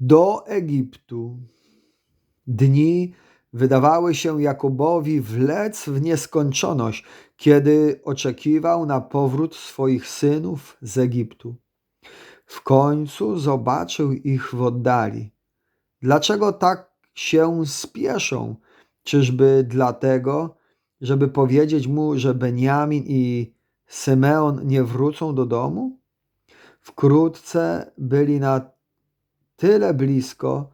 do Egiptu. Dni wydawały się Jakobowi wlec w nieskończoność, kiedy oczekiwał na powrót swoich synów z Egiptu. W końcu zobaczył ich w oddali. Dlaczego tak się spieszą? Czyżby dlatego, żeby powiedzieć mu, że Beniamin i Symeon nie wrócą do domu? Wkrótce byli na tyle blisko,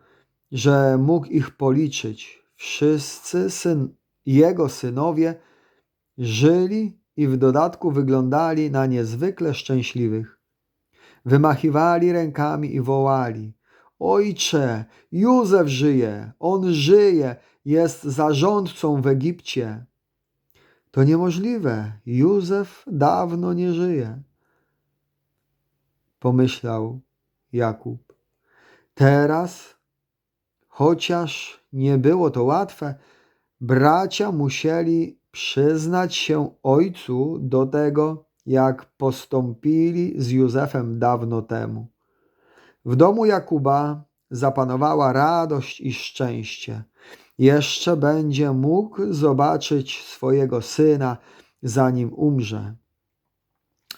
że mógł ich policzyć. Wszyscy syn, jego synowie żyli i w dodatku wyglądali na niezwykle szczęśliwych. Wymachiwali rękami i wołali: Ojcze, Józef żyje, on żyje, jest zarządcą w Egipcie. To niemożliwe, Józef dawno nie żyje. Pomyślał Jakub. Teraz, chociaż nie było to łatwe, bracia musieli przyznać się ojcu do tego, jak postąpili z Józefem dawno temu. W domu Jakuba zapanowała radość i szczęście. Jeszcze będzie mógł zobaczyć swojego syna, zanim umrze.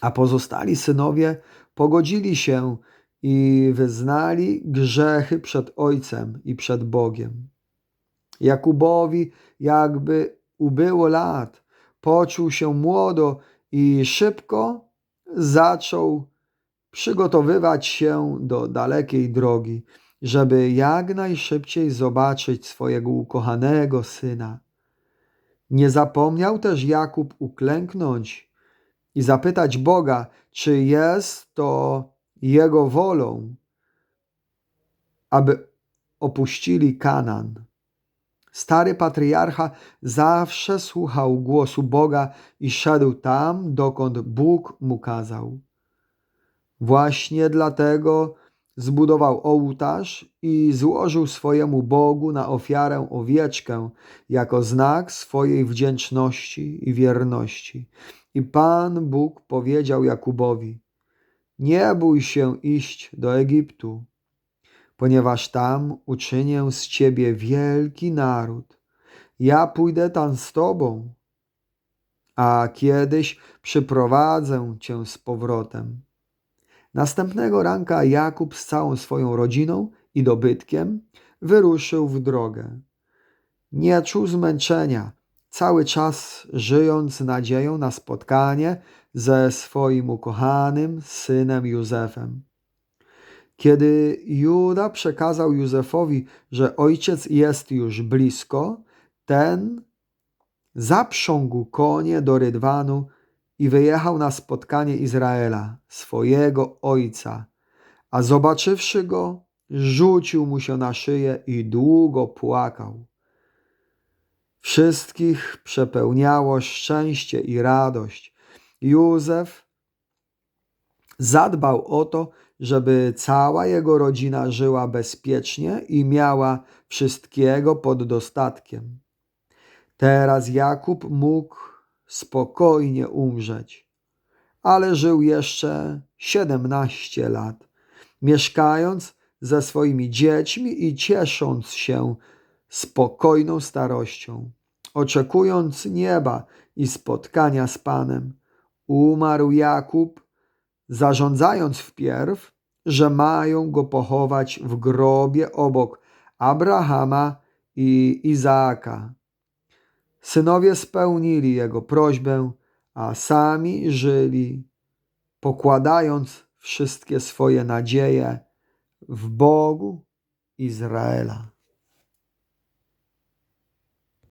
A pozostali synowie pogodzili się i wyznali grzechy przed ojcem i przed Bogiem. Jakubowi jakby ubyło lat, poczuł się młodo i szybko zaczął przygotowywać się do dalekiej drogi, żeby jak najszybciej zobaczyć swojego ukochanego syna. Nie zapomniał też Jakub uklęknąć i zapytać Boga, czy jest to jego wolą, aby opuścili Kanan. Stary patriarcha zawsze słuchał głosu Boga i szedł tam, dokąd Bóg mu kazał. Właśnie dlatego zbudował ołtarz i złożył swojemu Bogu na ofiarę owieczkę jako znak swojej wdzięczności i wierności. I Pan Bóg powiedział Jakubowi: Nie bój się iść do Egiptu, ponieważ tam uczynię z ciebie wielki naród. Ja pójdę tam z tobą, a kiedyś przyprowadzę cię z powrotem. Następnego ranka Jakub z całą swoją rodziną i dobytkiem wyruszył w drogę. Nie czuł zmęczenia, cały czas żyjąc nadzieją na spotkanie ze swoim ukochanym synem Józefem. Kiedy Juda przekazał Józefowi, że ojciec jest już blisko, ten zaprzągł konie do rydwanu i wyjechał na spotkanie Izraela, swojego ojca, a zobaczywszy go, rzucił mu się na szyję i długo płakał. Wszystkich przepełniało szczęście i radość. Józef zadbał o to, żeby cała jego rodzina żyła bezpiecznie i miała wszystkiego pod dostatkiem. Teraz Jakub mógł spokojnie umrzeć, ale żył jeszcze siedemnaście lat, mieszkając ze swoimi dziećmi i ciesząc się spokojną starością, oczekując nieba i spotkania z Panem. Umarł Jakub, zarządzając wpierw, że mają go pochować w grobie obok Abrahama i Izaaka. Synowie spełnili jego prośbę, a sami żyli, pokładając wszystkie swoje nadzieje w Bogu Izraela.